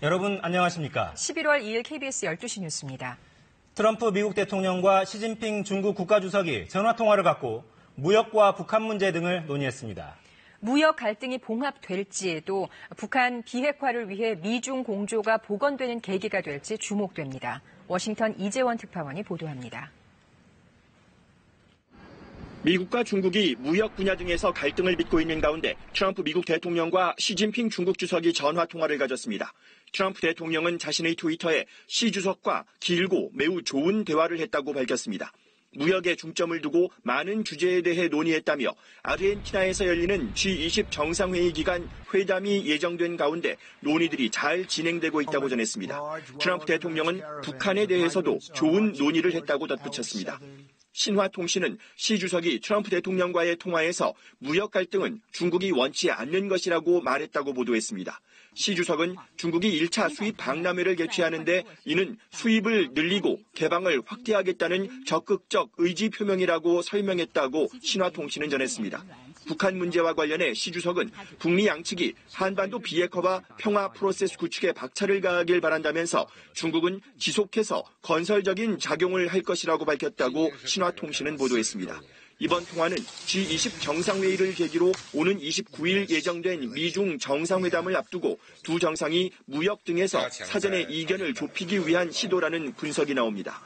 여러분 안녕하십니까? 11월 2일 KBS 12시 뉴스입니다. 트럼프 미국 대통령과 시진핑 중국 국가주석이 전화통화를 갖고 무역과 북한 문제 등을 논의했습니다. 무역 갈등이 봉합될지 또 북한 비핵화를 위해 미중 공조가 복원되는 계기가 될지 주목됩니다. 워싱턴 이재원 특파원이 보도합니다. 미국과 중국이 무역 분야 등에서 갈등을 빚고 있는 가운데 트럼프 미국 대통령과 시진핑 중국 주석이 전화 통화를 가졌습니다. 트럼프 대통령은 자신의 트위터에 시 주석과 길고 매우 좋은 대화를 했다고 밝혔습니다. 무역에 중점을 두고 많은 주제에 대해 논의했다며 아르헨티나에서 열리는 G20 정상회의 기간 회담이 예정된 가운데 논의들이 잘 진행되고 있다고 전했습니다. 트럼프 대통령은 북한에 대해서도 좋은 논의를 했다고 덧붙였습니다. 신화통신은 시 주석이 트럼프 대통령과의 통화에서 무역 갈등은 중국이 원치 않는 것이라고 말했다고 보도했습니다. 시 주석은 중국이 1차 수입 박람회를 개최하는데 이는 수입을 늘리고 개방을 확대하겠다는 적극적 의지 표명이라고 설명했다고 신화통신은 전했습니다. 북한 문제와 관련해 시 주석은 북미 양측이 한반도 비핵화와 평화 프로세스 구축에 박차를 가하길 바란다면서 중국은 지속해서 건설적인 작용을 할 것이라고 밝혔다고 신화통신은 보도했습니다. 이번 통화는 G20 정상회의를 계기로 오는 29일 예정된 미중 정상회담을 앞두고 두 정상이 무역 등에서 사전에 이견을 좁히기 위한 시도라는 분석이 나옵니다.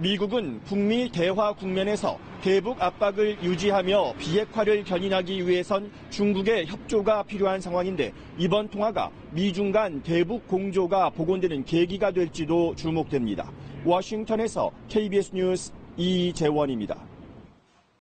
미국은 북미 대화 국면에서 대북 압박을 유지하며 비핵화를 견인하기 위해선 중국의 협조가 필요한 상황인데 이번 통화가 미중 간 대북 공조가 복원되는 계기가 될지도 주목됩니다. 워싱턴에서 KBS 뉴스 이재원입니다.